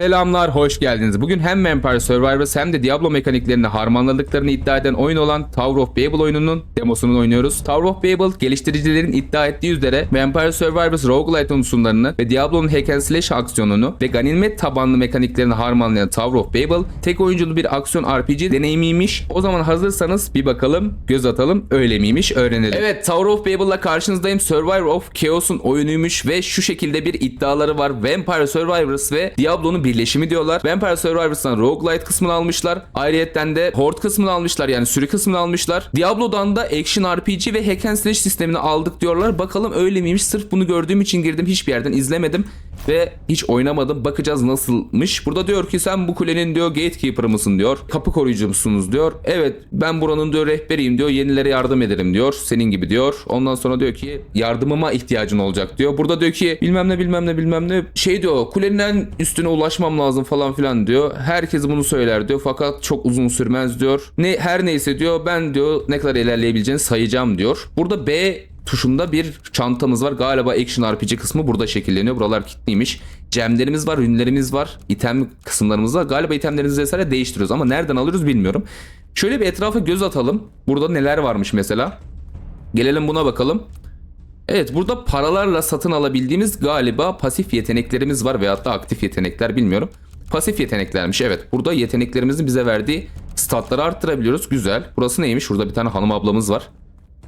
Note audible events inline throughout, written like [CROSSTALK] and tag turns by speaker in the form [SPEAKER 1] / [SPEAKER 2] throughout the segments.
[SPEAKER 1] Selamlar, hoş geldiniz. Bugün hem Vampire Survivors hem de Diablo mekaniklerini harmanladıklarını iddia eden oyun olan Tower of Babel oyununun demosunu oynuyoruz. Tower of Babel, geliştiricilerin iddia ettiği üzere Vampire Survivors roguelite unsurlarını ve Diablo'nun hack and slash aksiyonunu ve ganimet tabanlı mekaniklerini harmanlayan Tower of Babel, tek oyunculu bir aksiyon RPG deneyimiymiş. O zaman hazırsanız bir bakalım, göz atalım, öyle miymiş öğrenelim. Evet, Tower of Babel'la karşınızdayım. Survivor of Chaos'un oyunuymuş ve şu şekilde bir iddiaları var. Vampire Survivors ve Diablo'nun birleşimi diyorlar. Vampire Survivors'tan roguelite kısmını almışlar. Ayrıyetten de horde kısmını almışlar yani sürü kısmını almışlar. Diablo'dan da action RPG ve hack and slash sistemini aldık diyorlar. Bakalım öyle miymiş? Sırf bunu gördüğüm için girdim. Hiçbir yerden izlemedim ve hiç oynamadım. Bakacağız nasılmış. Burada diyor ki sen bu kulenin diyor gatekeeper mısın diyor. Kapı koruyucu musunuz diyor. Evet ben buranın diyor rehberiyim diyor. Yenilere yardım ederim diyor. Senin gibi diyor. Ondan sonra diyor ki yardımıma ihtiyacın olacak diyor. Burada diyor ki bilmem ne bilmem ne bilmem ne. Şey diyor kulenin en üstüne ulaşmam lazım falan filan diyor. Herkes bunu söyler diyor. Fakat çok uzun sürmez diyor. Ne her neyse diyor ben diyor ne kadar ilerleyebileceğini sayacağım diyor. Burada B tuşunda bir çantamız var. Galiba Action RPG kısmı burada şekilleniyor. Buralar kilitliymiş. Gemlerimiz var, ürünlerimiz var. item kısımlarımız var. Galiba itemlerimizi vesaire değiştiriyoruz ama nereden alıyoruz bilmiyorum. Şöyle bir etrafa göz atalım. Burada neler varmış mesela. Gelelim buna bakalım. Evet burada paralarla satın alabildiğimiz galiba pasif yeteneklerimiz var veyahut da aktif yetenekler bilmiyorum. Pasif yeteneklermiş evet. Burada yeteneklerimizin bize verdiği statları arttırabiliyoruz. Güzel. Burası neymiş? Şurada bir tane hanım ablamız var.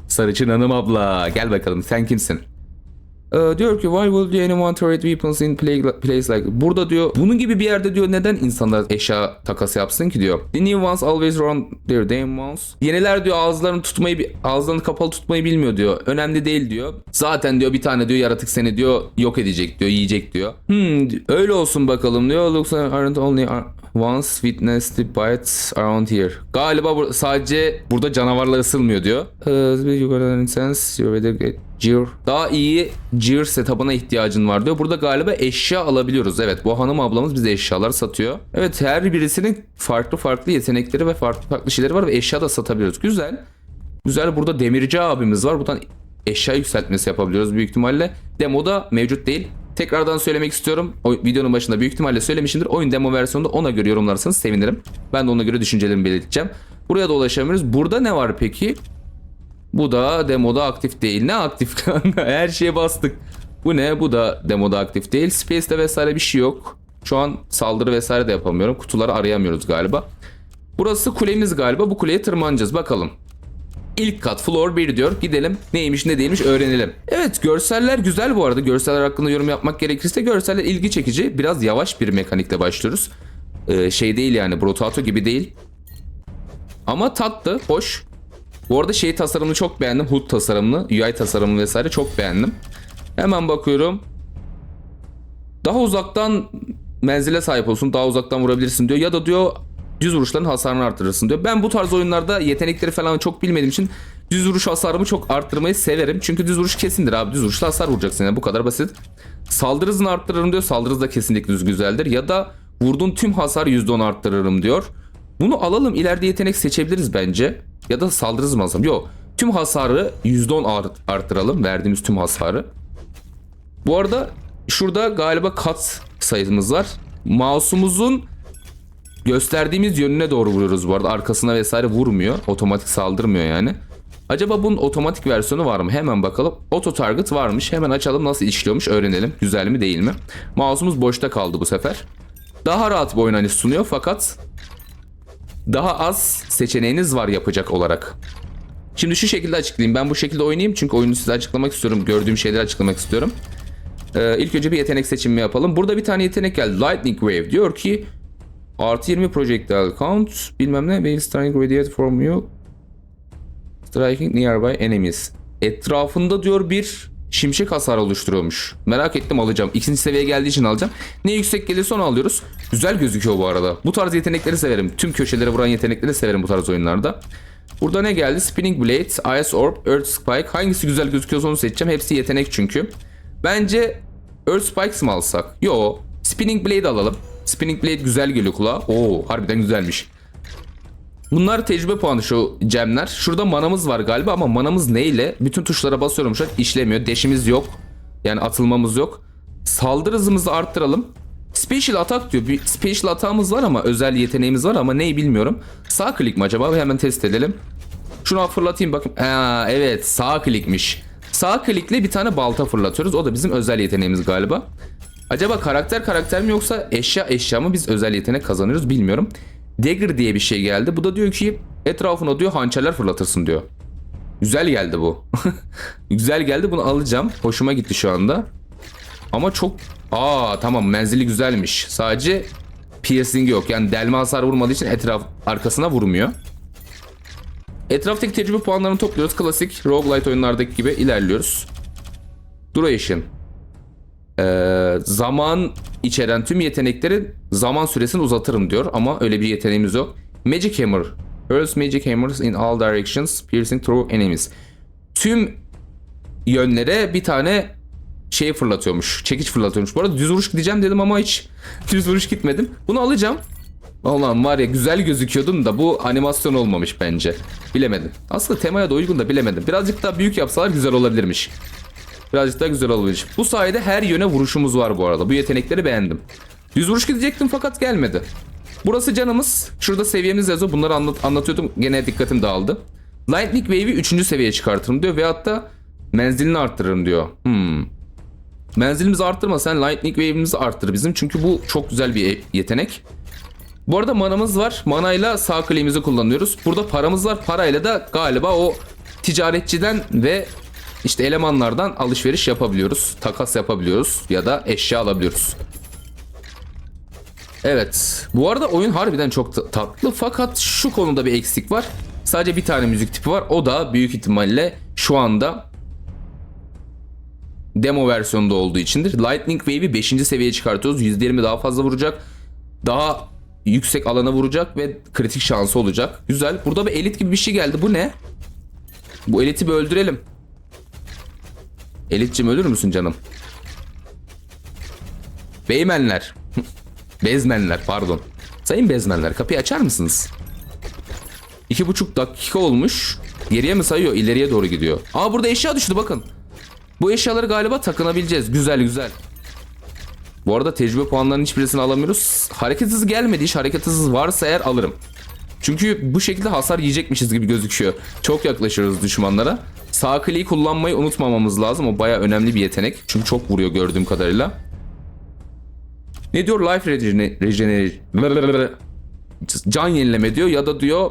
[SPEAKER 1] Sarıçın hanım abla. Gel bakalım sen kimsin? Ee, diyor ki why would anyone trade weapons in play, place like burada diyor bunun gibi bir yerde diyor neden insanlar eşya takası yapsın ki? diyor. The new ones always run their mouths yeniler diyor ağızlarını tutmayı ağızlarını kapalı tutmayı bilmiyor diyor. Önemli değil diyor. Zaten diyor bir tane diyor yaratık seni diyor yok edecek diyor yiyecek diyor. Hmm öyle olsun bakalım diyor. Looks like aren't only once witnessed the bites around here galiba bu- sadece burada canavarla ısılmıyor diyor uh, you got any sense you're ready to get Gear. Daha iyi gear setup'ına ihtiyacın var diyor. Burada galiba eşya alabiliyoruz. Evet bu hanım ablamız bize eşyalar satıyor. Evet her birisinin farklı farklı yetenekleri ve farklı farklı şeyleri var ve eşya da satabiliyoruz. Güzel. Güzel burada demirci abimiz var. Buradan eşya yükseltmesi yapabiliyoruz büyük ihtimalle. Demoda mevcut değil. Tekrardan söylemek istiyorum. O videonun başında büyük ihtimalle söylemişimdir. Oyun demo versiyonunda ona göre yorumlarsanız sevinirim. Ben de ona göre düşüncelerimi belirteceğim. Buraya da ulaşamıyoruz. Burada ne var peki? Bu da demoda aktif değil. Ne aktif [LAUGHS] kanka? Her şeye bastık. Bu ne? Bu da demoda aktif değil. Space'de vesaire bir şey yok. Şu an saldırı vesaire de yapamıyorum. Kutuları arayamıyoruz galiba. Burası kulemiz galiba. Bu kuleye tırmanacağız. Bakalım. İlk kat floor 1 diyor. Gidelim neymiş ne değilmiş öğrenelim. Evet görseller güzel bu arada. Görseller hakkında yorum yapmak gerekirse görseller ilgi çekici. Biraz yavaş bir mekanikle başlıyoruz. Ee, şey değil yani Brotato gibi değil. Ama tatlı, hoş. Bu arada şey tasarımını çok beğendim. HUD tasarımını, UI tasarımını vesaire çok beğendim. Hemen bakıyorum. Daha uzaktan menzile sahip olsun, daha uzaktan vurabilirsin diyor. Ya da diyor düz vuruşların hasarını artırırsın diyor. Ben bu tarz oyunlarda yetenekleri falan çok bilmediğim için düz vuruş hasarımı çok arttırmayı severim. Çünkü düz vuruş kesindir abi. Düz vuruşla hasar vuracaksın yani bu kadar basit. Saldırı hızını arttırırım diyor. Saldırı da kesinlikle düz güzeldir. Ya da vurduğun tüm hasar %10 arttırırım diyor. Bunu alalım ileride yetenek seçebiliriz bence. Ya da saldırı hızı mı alsam? Yok. Tüm hasarı %10 art- arttıralım. Verdiğimiz tüm hasarı. Bu arada şurada galiba kat sayımız var. Mouse'umuzun gösterdiğimiz yönüne doğru vuruyoruz bu arada. Arkasına vesaire vurmuyor. Otomatik saldırmıyor yani. Acaba bunun otomatik versiyonu var mı? Hemen bakalım. Auto target varmış. Hemen açalım nasıl işliyormuş öğrenelim. Güzel mi değil mi? Mouse'umuz boşta kaldı bu sefer. Daha rahat bir oynanış sunuyor fakat daha az seçeneğiniz var yapacak olarak. Şimdi şu şekilde açıklayayım. Ben bu şekilde oynayayım çünkü oyunu size açıklamak istiyorum. Gördüğüm şeyleri açıklamak istiyorum. Ee, ilk önce bir yetenek seçimi yapalım. Burada bir tane yetenek geldi. Lightning Wave diyor ki artı 20 projectile count bilmem ne will strike radiate from you striking nearby enemies. Etrafında diyor bir şimşek hasar oluşturuyormuş. Merak ettim alacağım. İkinci seviyeye geldiği için alacağım. Ne yüksek gelirse onu alıyoruz. Güzel gözüküyor bu arada. Bu tarz yetenekleri severim. Tüm köşelere vuran yetenekleri severim bu tarz oyunlarda. Burada ne geldi? Spinning Blade, Ice Orb, Earth Spike. Hangisi güzel gözüküyorsa onu seçeceğim. Hepsi yetenek çünkü. Bence Earth Spikes mı alsak? Yo. Spinning Blade alalım. Spinning Blade güzel geliyor kulağa. Oo harbiden güzelmiş. Bunlar tecrübe puanı şu gemler. Şurada manamız var galiba ama manamız neyle? Bütün tuşlara basıyorum şu an işlemiyor. Deşimiz yok. Yani atılmamız yok. Saldırı hızımızı arttıralım. Special atak diyor. Bir special atağımız var ama özel yeteneğimiz var ama neyi bilmiyorum. Sağ klik mi acaba? Hemen test edelim. Şunu fırlatayım bakın. Aa, evet sağ klikmiş. Sağ klikle bir tane balta fırlatıyoruz. O da bizim özel yeteneğimiz galiba. Acaba karakter karakter mi yoksa eşya eşya mı biz özel yetenek kazanıyoruz bilmiyorum. Dagger diye bir şey geldi. Bu da diyor ki etrafına diyor hançerler fırlatırsın diyor. Güzel geldi bu. [LAUGHS] Güzel geldi bunu alacağım. Hoşuma gitti şu anda. Ama çok... Aa tamam menzili güzelmiş. Sadece piercing yok. Yani delme hasar vurmadığı için etraf arkasına vurmuyor. Etraftaki tecrübe puanlarını topluyoruz. Klasik roguelite oyunlardaki gibi ilerliyoruz. Duration. Ee, zaman içeren tüm yeteneklerin zaman süresini uzatırım diyor ama öyle bir yeteneğimiz yok. Magic Hammer. Hurls magic hammers in all directions, piercing through enemies. Tüm yönlere bir tane şey fırlatıyormuş. Çekiç fırlatıyormuş. Bu arada düz vuruş gideceğim dedim ama hiç [LAUGHS] düz vuruş gitmedim. Bunu alacağım. Allah'ım var ya güzel gözüküyordum da bu animasyon olmamış bence. Bilemedim. Aslında temaya da uygun da bilemedim. Birazcık daha büyük yapsalar güzel olabilirmiş. Birazcık daha güzel olabilir. Bu sayede her yöne vuruşumuz var bu arada. Bu yetenekleri beğendim. Düz vuruş gidecektim fakat gelmedi. Burası canımız. Şurada seviyemiz yazıyor. Bunları anlat anlatıyordum. Gene dikkatim dağıldı. Lightning Wave'i 3. seviyeye çıkartırım diyor. Veyahut da menzilini arttırırım diyor. Hmm. Menzilimizi arttırma sen Lightning Wave'imizi arttır bizim. Çünkü bu çok güzel bir yetenek. Bu arada manamız var. Manayla sağ kliğimizi kullanıyoruz. Burada paramız var. Parayla da galiba o ticaretçiden ve işte elemanlardan alışveriş yapabiliyoruz. Takas yapabiliyoruz ya da eşya alabiliyoruz. Evet. Bu arada oyun harbiden çok ta- tatlı fakat şu konuda bir eksik var. Sadece bir tane müzik tipi var. O da büyük ihtimalle şu anda demo versiyonunda olduğu içindir. Lightning Wave'i 5. seviyeye çıkartıyoruz. %20 daha fazla vuracak. Daha yüksek alana vuracak ve kritik şansı olacak. Güzel. Burada bir elit gibi bir şey geldi. Bu ne? Bu eliti bir öldürelim. Elitçim ölür müsün canım? Beymenler. [LAUGHS] Bezmenler pardon. Sayın bezmenler kapıyı açar mısınız? İki buçuk dakika olmuş. Geriye mi sayıyor? İleriye doğru gidiyor. Aa burada eşya düştü bakın. Bu eşyaları galiba takınabileceğiz. Güzel güzel. Bu arada tecrübe puanlarının hiçbirisini alamıyoruz. Hareket hızı gelmedi. Hiç hareket hızı varsa eğer alırım. Çünkü bu şekilde hasar yiyecekmişiz gibi gözüküyor. Çok yaklaşıyoruz düşmanlara. Sağ kliği kullanmayı unutmamamız lazım. O baya önemli bir yetenek. Çünkü çok vuruyor gördüğüm kadarıyla. Ne diyor? Life regene- regeneration. Can yenileme diyor ya da diyor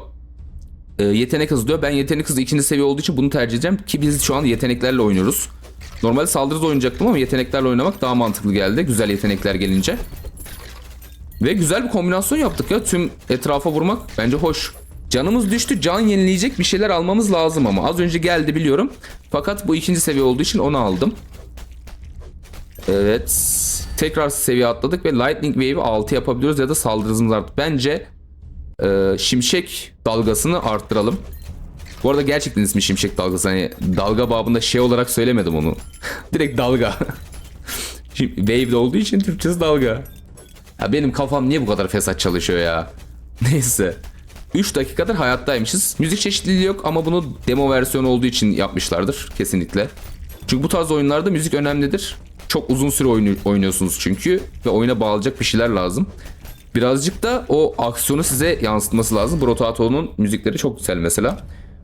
[SPEAKER 1] e, yetenek hızı diyor. Ben yetenek hızı ikinci seviye olduğu için bunu tercih edeceğim ki biz şu an yeteneklerle oynuyoruz. Normalde saldırıda oynayacaktım ama yeteneklerle oynamak daha mantıklı geldi. Güzel yetenekler gelince. Ve güzel bir kombinasyon yaptık ya. Tüm etrafa vurmak bence hoş. Canımız düştü. Can yenileyecek bir şeyler almamız lazım ama. Az önce geldi biliyorum. Fakat bu ikinci seviye olduğu için onu aldım. Evet. Tekrar seviye atladık ve Lightning Wave'i 6 yapabiliyoruz ya da saldırı hızımız arttı. Bence e, şimşek dalgasını arttıralım. Bu arada gerçekten ismi şimşek dalgası. Hani dalga babında şey olarak söylemedim onu. [LAUGHS] Direkt dalga. [LAUGHS] Şimdi Wave'de olduğu için Türkçesi dalga. Ya benim kafam niye bu kadar fesat çalışıyor ya? [LAUGHS] Neyse. 3 dakikadır hayattaymışız. Müzik çeşitliliği yok ama bunu demo versiyonu olduğu için yapmışlardır kesinlikle. Çünkü bu tarz oyunlarda müzik önemlidir. Çok uzun süre oyunu- oynuyorsunuz çünkü ve oyuna bağlayacak bir şeyler lazım. Birazcık da o aksiyonu size yansıtması lazım. Brotato'nun müzikleri çok güzel mesela.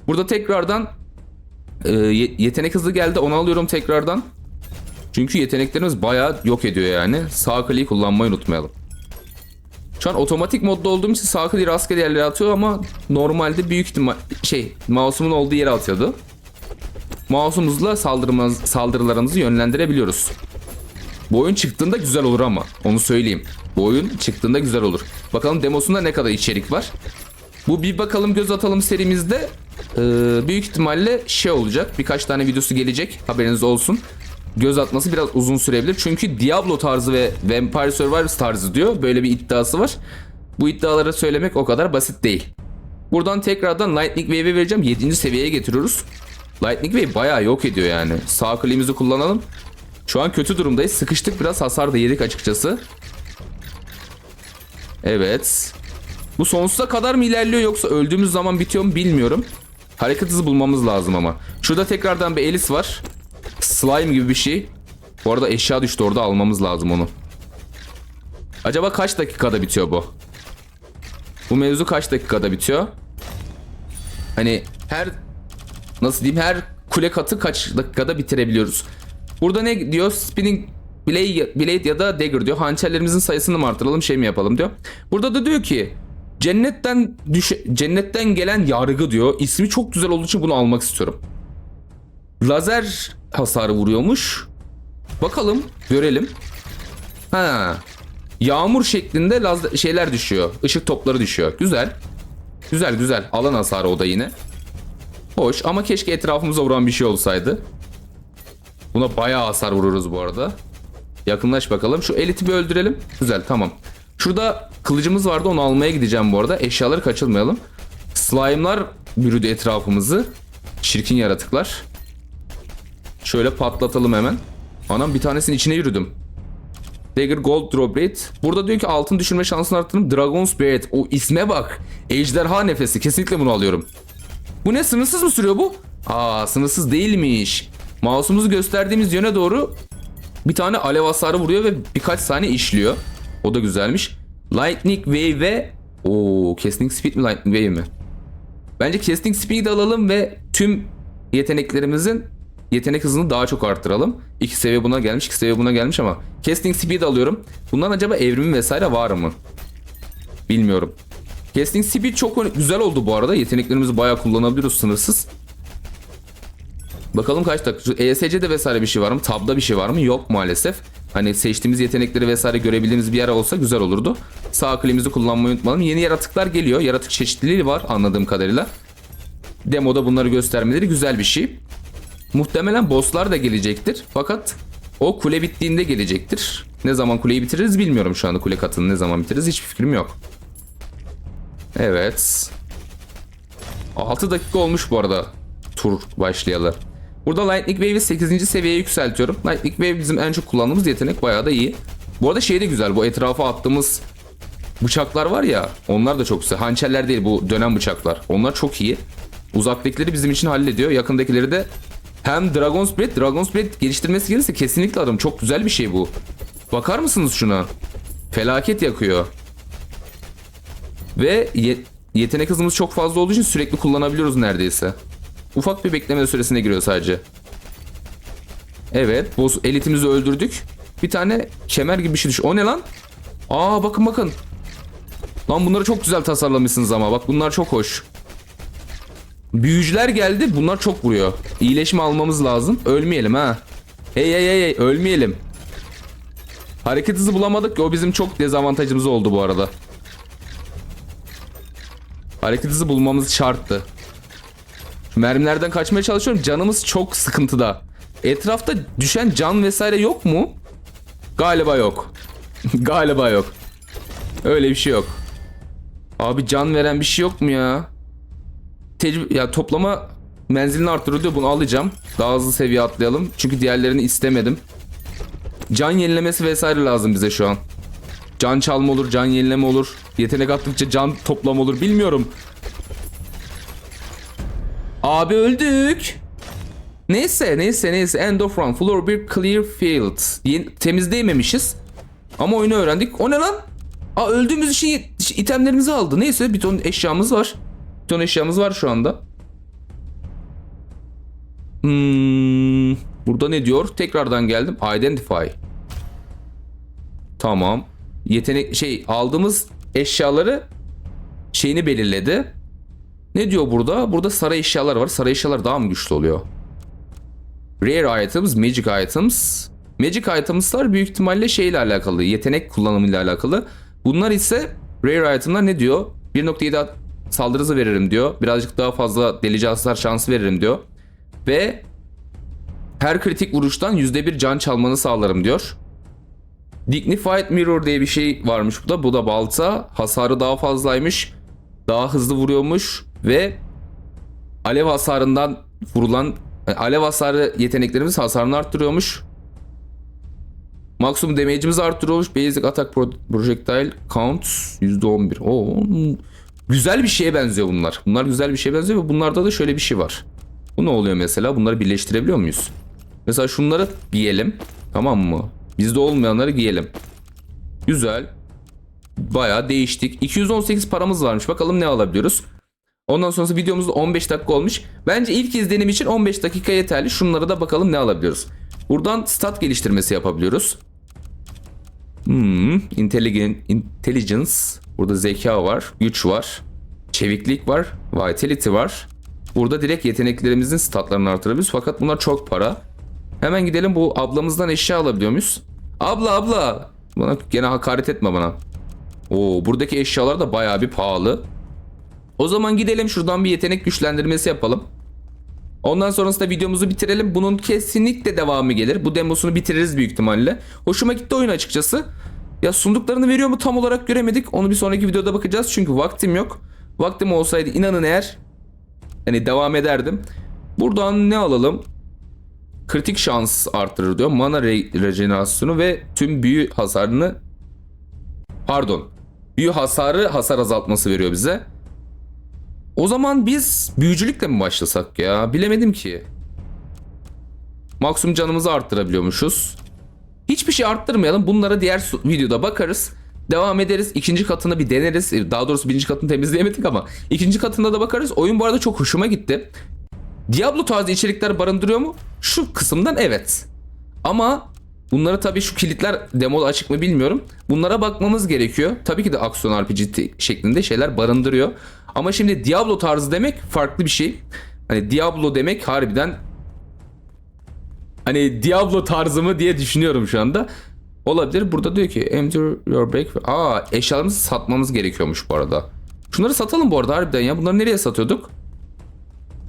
[SPEAKER 1] Burada tekrardan e, ye- yetenek hızı geldi. Onu alıyorum tekrardan. Çünkü yeteneklerimiz bayağı yok ediyor yani. Sağ kliği kullanmayı unutmayalım. Şu an otomatik modda olduğum için sağ kliği rastgele yerlere atıyor ama normalde büyük ihtimal şey mouse'umun olduğu yere atıyordu. Mouse'umuzla saldırılarımızı yönlendirebiliyoruz. Bu oyun çıktığında güzel olur ama onu söyleyeyim. Bu oyun çıktığında güzel olur. Bakalım demosunda ne kadar içerik var. Bu bir bakalım göz atalım serimizde e, büyük ihtimalle şey olacak. Birkaç tane videosu gelecek. Haberiniz olsun. Göz atması biraz uzun sürebilir. Çünkü Diablo tarzı ve Vampire Survivors tarzı diyor. Böyle bir iddiası var. Bu iddiaları söylemek o kadar basit değil. Buradan tekrardan Lightning Wave'i vereceğim. 7. seviyeye getiriyoruz. Lightning Wave bayağı yok ediyor yani. Sağ kliğimizi kullanalım. Şu an kötü durumdayız. Sıkıştık biraz hasar da yedik açıkçası. Evet. Bu sonsuza kadar mı ilerliyor yoksa öldüğümüz zaman bitiyor mu bilmiyorum. Hareket hızı bulmamız lazım ama. Şurada tekrardan bir Elis var. Slime gibi bir şey. Bu arada eşya düştü orada almamız lazım onu. Acaba kaç dakikada bitiyor bu? Bu mevzu kaç dakikada bitiyor? Hani her nasıl diyeyim her kule katı kaç dakikada bitirebiliyoruz? Burada ne diyor? Spinning blade, blade ya da dagger diyor. Hançerlerimizin sayısını mı artıralım şey mi yapalım diyor. Burada da diyor ki cennetten düş cennetten gelen yargı diyor. İsmi çok güzel olduğu için bunu almak istiyorum. Lazer hasarı vuruyormuş. Bakalım görelim. Ha. Yağmur şeklinde laz- şeyler düşüyor. Işık topları düşüyor. Güzel. Güzel güzel. Alan hasarı o da yine. Hoş ama keşke etrafımıza vuran bir şey olsaydı. Buna bayağı hasar vururuz bu arada. Yakınlaş bakalım. Şu eliti bir öldürelim. Güzel tamam. Şurada kılıcımız vardı onu almaya gideceğim bu arada. Eşyaları kaçırmayalım. Slime'lar bürüdü etrafımızı. Çirkin yaratıklar. Şöyle patlatalım hemen. Anam bir tanesinin içine yürüdüm. Dagger Gold Drop. Burada diyor ki altın düşürme şansını arttırdım. Dragon Spirit. O isme bak. Ejderha nefesi. Kesinlikle bunu alıyorum. Bu ne sınırsız mı sürüyor bu? Aa sınırsız değilmiş. Mouse'umuzu gösterdiğimiz yöne doğru bir tane alev hasarı vuruyor ve birkaç saniye işliyor. O da güzelmiş. Lightning Wave ve... Oo, Casting Speed mi Lightning Wave mi? Bence Casting Speed alalım ve tüm yeteneklerimizin yetenek hızını daha çok arttıralım. İki seviye buna gelmiş, iki seviye buna gelmiş ama Casting Speed alıyorum. Bundan acaba evrimi vesaire var mı? Bilmiyorum. Casting Speed çok güzel oldu bu arada. Yeteneklerimizi bayağı kullanabiliyoruz sınırsız. Bakalım kaç dakika. ESC'de vesaire bir şey var mı? Tab'da bir şey var mı? Yok maalesef. Hani seçtiğimiz yetenekleri vesaire görebildiğimiz bir yer olsa güzel olurdu. Sağ klikimizi kullanmayı unutmayalım. Yeni yaratıklar geliyor. Yaratık çeşitliliği var anladığım kadarıyla. Demoda bunları göstermeleri güzel bir şey. Muhtemelen bosslar da gelecektir. Fakat o kule bittiğinde gelecektir. Ne zaman kuleyi bitiririz bilmiyorum şu anda kule katını ne zaman bitiririz hiçbir fikrim yok. Evet. 6 dakika olmuş bu arada tur başlayalı. Burada Lightning Wave'i 8. seviyeye yükseltiyorum. Lightning Wave bizim en çok kullandığımız yetenek bayağı da iyi. Bu arada şey de güzel bu etrafa attığımız bıçaklar var ya onlar da çok güzel. Hançerler değil bu dönen bıçaklar. Onlar çok iyi. Uzaktakileri bizim için hallediyor. Yakındakileri de hem Dragon Spirit, Dragon Spirit geliştirmesi gelirse kesinlikle alırım. Çok güzel bir şey bu. Bakar mısınız şuna? Felaket yakıyor. Ve ye- yetenek hızımız çok fazla olduğu için sürekli kullanabiliyoruz neredeyse. Ufak bir bekleme süresine giriyor sadece. Evet, boss elitimizi öldürdük. Bir tane kemer gibi bir şey düş. O ne lan? Aa bakın bakın. Lan bunları çok güzel tasarlamışsınız ama. Bak bunlar çok hoş. Büyücüler geldi. Bunlar çok vuruyor. İyileşme almamız lazım. Ölmeyelim ha. Hey hey hey ölmeyelim. Hareket hızı bulamadık o bizim çok dezavantajımız oldu bu arada. Hareket hızı bulmamız şarttı. Mermilerden kaçmaya çalışıyorum. Canımız çok sıkıntıda. Etrafta düşen can vesaire yok mu? Galiba yok. [LAUGHS] Galiba yok. Öyle bir şey yok. Abi can veren bir şey yok mu ya? Tecrübe ya toplama menzilini arttırıyor diyor. Bunu alacağım. Daha hızlı seviye atlayalım. Çünkü diğerlerini istemedim. Can yenilemesi vesaire lazım bize şu an. Can çalma olur, can yenileme olur. Yetenek attıkça can toplam olur. Bilmiyorum. Abi öldük. Neyse neyse neyse. End of run. Floor bir clear field. Yeni, temizleyememişiz. Ama oyunu öğrendik. O ne lan? Aa öldüğümüz için it- itemlerimizi aldı. Neyse bir ton eşyamız var. Bir ton eşyamız var şu anda. Hmm, burada ne diyor? Tekrardan geldim. Identify. Tamam. Yetenek şey aldığımız eşyaları şeyini belirledi. Ne diyor burada? Burada sarı eşyalar var. Sarı eşyalar daha mı güçlü oluyor? Rare items, magic items. Magic items'lar büyük ihtimalle şeyle alakalı, yetenek kullanımıyla alakalı. Bunlar ise rare item'lar ne diyor? 1.7 saldırı hızı veririm diyor. Birazcık daha fazla delici hasar şansı veririm diyor. Ve her kritik vuruştan %1 can çalmanı sağlarım diyor. Dignified Mirror diye bir şey varmış bu da. Bu da balta. Hasarı daha fazlaymış. Daha hızlı vuruyormuş ve alev hasarından vurulan alev hasarı yeteneklerimiz hasarını arttırıyormuş. Maksimum damage'imizi arttırıyormuş. Basic attack pro- projectile count %11. Oo, güzel bir şeye benziyor bunlar. Bunlar güzel bir şeye benziyor ve bunlarda da şöyle bir şey var. Bu ne oluyor mesela? Bunları birleştirebiliyor muyuz? Mesela şunları giyelim. Tamam mı? Bizde olmayanları giyelim. Güzel. bayağı değiştik. 218 paramız varmış. Bakalım ne alabiliyoruz. Ondan sonrası videomuz da 15 dakika olmuş. Bence ilk izlenim için 15 dakika yeterli. Şunlara da bakalım ne alabiliyoruz. Buradan stat geliştirmesi yapabiliyoruz. Hmm, intelligence. Burada zeka var, güç var, çeviklik var, vitality var. Burada direkt yeteneklerimizin statlarını artırabiliyoruz. Fakat bunlar çok para. Hemen gidelim bu ablamızdan eşya alabiliyor muyuz? Abla abla. Bana gene hakaret etme bana. Oo, buradaki eşyalar da bayağı bir pahalı. O zaman gidelim şuradan bir yetenek güçlendirmesi yapalım. Ondan sonrasında videomuzu bitirelim. Bunun kesinlikle devamı gelir. Bu demosunu bitiririz büyük ihtimalle. Hoşuma gitti oyun açıkçası. Ya sunduklarını veriyor mu tam olarak göremedik. Onu bir sonraki videoda bakacağız. Çünkü vaktim yok. Vaktim olsaydı inanın eğer hani devam ederdim. Buradan ne alalım? Kritik şans artırır diyor. Mana re- rejenerasyonu ve tüm büyü hasarını pardon. Büyü hasarı hasar azaltması veriyor bize. O zaman biz büyücülükle mi başlasak ya? Bilemedim ki. Maksimum canımızı arttırabiliyormuşuz. Hiçbir şey arttırmayalım. Bunlara diğer videoda bakarız. Devam ederiz. İkinci katını bir deneriz. Daha doğrusu birinci katını temizleyemedik ama ikinci katında da bakarız. Oyun bu arada çok hoşuma gitti. Diablo tarzı içerikler barındırıyor mu? Şu kısımdan evet. Ama bunları tabii şu kilitler demoda açık mı bilmiyorum. Bunlara bakmamız gerekiyor. Tabii ki de aksiyon RPG şeklinde şeyler barındırıyor. Ama şimdi Diablo tarzı demek farklı bir şey. Hani Diablo demek harbiden hani Diablo tarzı mı diye düşünüyorum şu anda. Olabilir. Burada diyor ki enter your break. Aa eşyalarımızı satmamız gerekiyormuş bu arada. Şunları satalım bu arada harbiden ya. Bunları nereye satıyorduk?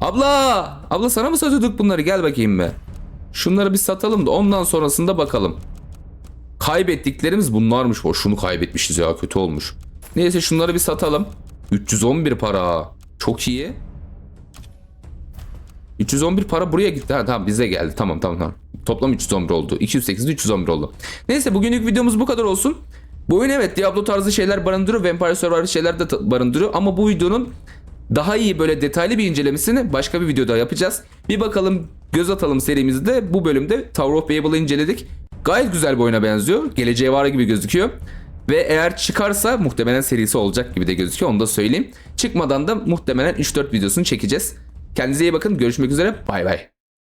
[SPEAKER 1] Abla! Abla sana mı satıyorduk bunları? Gel bakayım be. Şunları bir satalım da ondan sonrasında bakalım. Kaybettiklerimiz bunlarmış. O şunu kaybetmişiz ya kötü olmuş. Neyse şunları bir satalım. 311 para. Çok iyi. 311 para buraya gitti. Ha tamam bize geldi. Tamam tamam tamam. Toplam 311 oldu. 208'de 311 oldu. Neyse bugünlük videomuz bu kadar olsun. Bu oyun evet Diablo tarzı şeyler barındırıyor. Vampire Survivor şeyler de barındırıyor. Ama bu videonun daha iyi böyle detaylı bir incelemesini başka bir videoda yapacağız. Bir bakalım göz atalım serimizde. Bu bölümde Tower of Babel'ı inceledik. Gayet güzel bir oyuna benziyor. Geleceği var gibi gözüküyor. Ve eğer çıkarsa muhtemelen serisi olacak gibi de gözüküyor. Onu da söyleyeyim. Çıkmadan da muhtemelen 3-4 videosunu çekeceğiz. Kendinize iyi bakın. Görüşmek üzere. Bay bay.